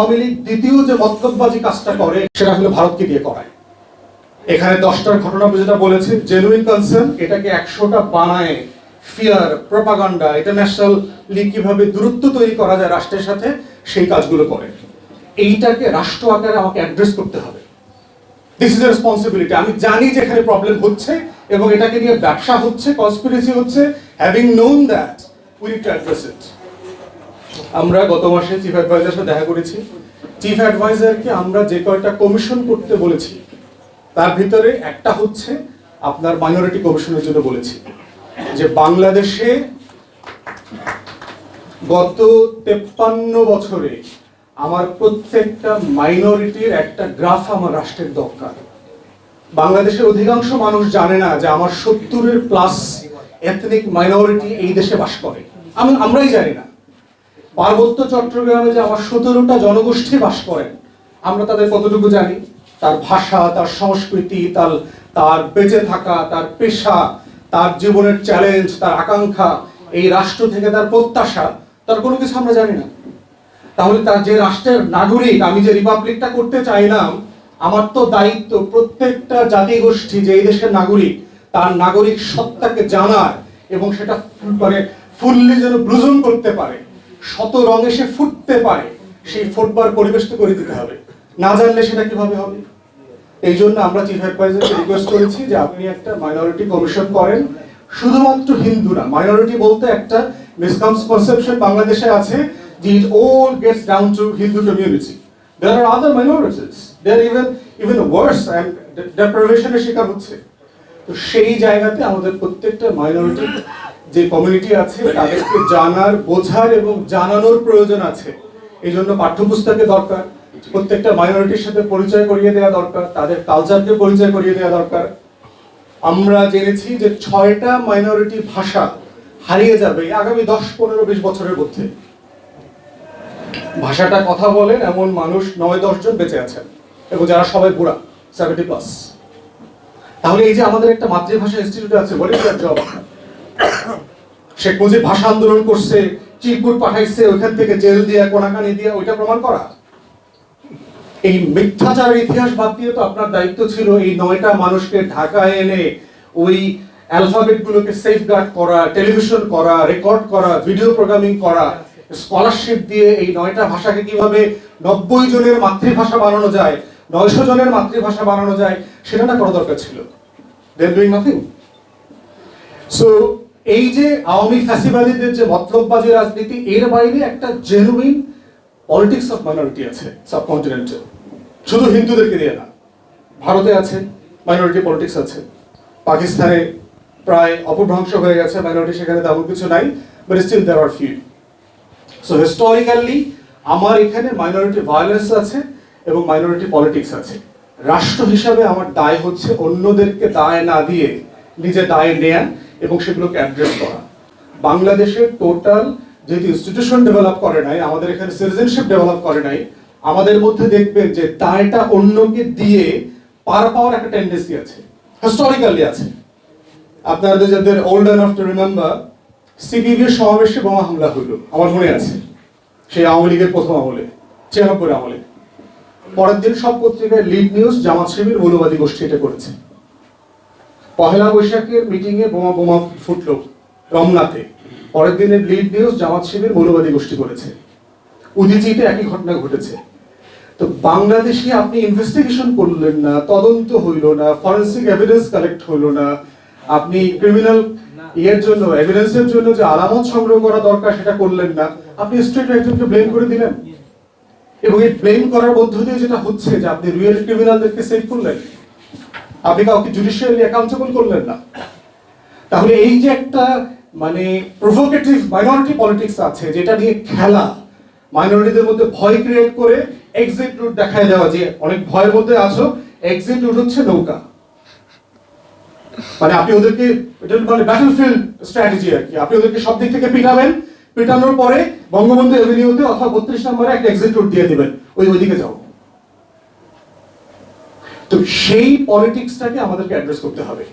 আওয়ামী লীগ দ্বিতীয় যে মতলববাজি কাজটা করে, সেটা হলো ভারতকে দিয়ে করায়। এখানে দশটার ঘটনা যেটা বলেছে জেনুইন কনসার্ন এটাকে একশোটা বানায় ফিয়ার প্রপাগান্ডা ইন্টারন্যাশনাল লিগ কীভাবে দূরত্ব তৈরি করা যায় রাষ্ট্রের সাথে, সেই কাজগুলো করে। এইটাকে রাষ্ট্র আকারে আমাকে অ্যাড্রেস করতে হবে। দিস ইজ রেসপন্সিবিলিটি আমি জানি যে এখানে প্রবলেম হচ্ছে এবং এটাকে নিয়ে ব্যবসা হচ্ছে কনস্পিরেসি হচ্ছে। Having known that we to address it আমরা গত মাসে চিফ অ্যাডভাইজার সাথে দেখা করেছি। চিফ অ্যাডভাইজারকে আমরা যে কয়টা কমিশন করতে বলেছি, তার ভিতরে একটা হচ্ছে আপনার মাইনরিটি কমিশনের জন্য বলেছি। যে বাংলাদেশে গত তেপ্পান্ন বছরে আমার প্রত্যেকটা মাইনরিটির একটা গ্রাফ আমার রাষ্ট্রের দরকার। বাংলাদেশের অধিকাংশ মানুষ জানে না যে আমার সত্তরের প্লাস এথনিক মাইনরিটি এই দেশে বাস করে। আমি আমরাই জানি না। পার্বত্য চট্টগ্রামে যে আমার সতেরোটা জনগোষ্ঠী বাস করেন আমরা তাদের কতটুকু জানি? তার ভাষা, তার সংস্কৃতি, তার তার বেঁচে থাকা, তার পেশা, তার জীবনের চ্যালেঞ্জ তার আকাঙ্ক্ষা, এই রাষ্ট্র থেকে তার প্রত্যাশা, তার কোনো কিছু আমরা জানি না। তাহলে তার যে রাষ্ট্রের নাগরিক, আমি যে রিপাবলিকটা করতে চাইলাম, আমার তো দায়িত্ব প্রত্যেকটা জাতিগোষ্ঠী, যে এই দেশের নাগরিক, তার নাগরিক সত্তাকে জানার এবং সেটা মানে ফুললি যেন ব্লুজম করতে পারে। শত রঙে সে ফুটতে পারে, সেই ফুটবার পরিবেশ তো করে দিতে হবে। না জানলে সেটা কীভাবে হবে? এই জন্য আমরা চিফ অ্যাডভাইজারকে রিকোয়েস্ট করেছি যে আপনি একটা মাইনরিটি কমিশন করেন। শুধুমাত্র হিন্দু না মাইনরিটি বলতে একটা মিসকনসেপশন বাংলাদেশে আছে যে it all gets down to Hindu community there are other minorities there even even worse and ডেপ্রাভেশনের শিকার হচ্ছে। তো সেই জায়গাতে আমাদের প্রত্যেকটা মাইনরিটি যে কমিউনিটি আছে, তাদেরকে জানার, বোঝার এবং জানানোর প্রয়োজন আছে। এই জন্য পাঠ্যপুস্তকের দরকার, প্রত্যেকটা মাইনরিটির সাথে পরিচয় করিয়ে দেওয়া দরকার, তাদের কালচারকে পরিচয় করিয়ে দেওয়া দরকার। আমরা জেনেছি যে ছয়টা মাইনরিটি ভাষা হারিয়ে যাবে আগামী দশ, পনেরো, বিশ বছরের মধ্যে। ভাষাটা কথা বলেন, এমন মানুষ নয়, দশ জন বেঁচে আছেন। এবং যারা সবাই বুড়া সেভেন্টি প্লাস তাহলে এই যে আমাদের একটা মাতৃভাষা ইনস্টিটিউট আছে বলে জব শেখ মুজিব ভাষা আন্দোলন করছে, চিরকুট পাঠাইছে, ওইখান থেকে জেল দিয়ে, কোনাকানি দিয়ে, ওইটা প্রমাণ করা? এই মিথ্যাচারের ইতিহাস বাদ দিয়ে তো আপনার দায়িত্ব ছিল এই নয়টা মানুষকে ঢাকায় এনে ওই অ্যালফাবেট গুলোকে সেফগার্ড করা টেলিভিশন করা রেকর্ড করা ভিডিও প্রোগ্রামিং করা স্কলারশিপ দিয়ে এই নয়টা ভাষাকে কীভাবে নব্বই জনের মাতৃভাষা বানানো যায় নয়শো জনের মাতৃভাষা বানানো যায়, সেটা না করা দরকার ছিল। দেন সো এই যে আওয়ামী ফ্যাসিবাদীদের যে মতলববাজি রাজনীতি, এর বাইরে একটা জেনুইন পলিটিক্স অফ মাইনরিটি আছে সাবকন্টিনেন্টে শুধু হিন্দুদেরকে দিয়ে না, ভারতে আছে মাইনরিটি পলিটিক্স আছে। পাকিস্তানে প্রায় অপভ্রংশ হয়ে গেছে মাইনরিটি সেখানে তেমন কিছু নাই but still there are few so historically আমার এখানে মাইনরিটি ভায়োলেন্স আছে এবং মাইনরিটি পলিটিক্স আছে। রাষ্ট্র হিসাবে আমার দায় হচ্ছে অন্যদেরকে দায় না দিয়ে নিজে দায় নেয়া এবং সেগুলোকে অ্যাড্রেস করা। বাংলাদেশের টোটাল যেহেতু ইনস্টিটিউশন ডেভেলপ করে নাই, আমাদের এখানে সিটিজেনশিপ ডেভেলপ করে নাই, আমাদের মধ্যে দেখবেন যে দায়টা অন্যকে দিয়ে পার পাওয়ার একটা টেন্ডেন্সি আছে হিস্টোরিক্যালি আছে। আপনাদের যাদের ওল্ড এনাফ টু রিমেম্বার সিপিবির সমাবেশে বোমা হামলা হইল আমার মনে আছে। সেই আওয়ামী লীগের প্রথম আমলে ছিয়ানব্বই আমলে। পরের দিন সব পত্রিকায় লিড নিউজ জামাত শিবির মৌলবাদী গোষ্ঠী এটা করেছে। পহেলা বৈশাখের মিটিং এ বোমা বোমা ফুটলো রমনাতে। পরের দিনের লিড নিউজ জামাত শিবির মৌলবাদী গোষ্ঠী করেছে। উদিচিতে একই ঘটনা ঘটেছে। তো বাংলাদেশে আপনি ইনভেস্টিগেশন করলেন না, তদন্ত হইল না ফরেন্সিক এভিডেন্স কালেক্ট হইল না। আপনি ক্রিমিনাল ইয়ের জন্য এভিডেন্সের জন্য যে আলামত সংগ্রহ করা দরকার সেটা করলেন না। আপনি স্ট্রেট একজনকে ব্লেম করে দিলেন? এবং এই ব্লেম করার মধ্য দিয়ে যেটা হচ্ছে যে আপনি রিয়েল ক্রিমিনালদেরকে সেভ করলেন, আপনি কাউকে জুডিশিয়ালি অ্যাকাউন্টেবল করলেন না। তাহলে এই যে একটা মানে প্রভোকেটিভ মাইনরিটি পলিটিক্স আছে, যেটা নিয়ে খেলা মাইনরিটিদের মধ্যে ভয় ক্রিয়েট করে এক্সিট রুট দেখায় দেওয়া, যে অনেক ভয়ের মধ্যে আছো এক্সিট রুট হচ্ছে নৌকা। মানে আপনি ওদেরকে, এটা মানে ব্যাটলফিল্ড স্ট্র্যাটেজি আর কি। আপনি ওদেরকে সব দিক থেকে পিটাবেন পিটানোর পরে বঙ্গবন্ধু এভিনিউতে অথবা বত্রিশ নম্বরে একটা এক্সিট রুট দিয়ে দেবেন। ওই ওইদিকে যাও। তো সেই পলিটিক্সটাকে আমাদেরকে অ্যাড্রেস করতে হবে।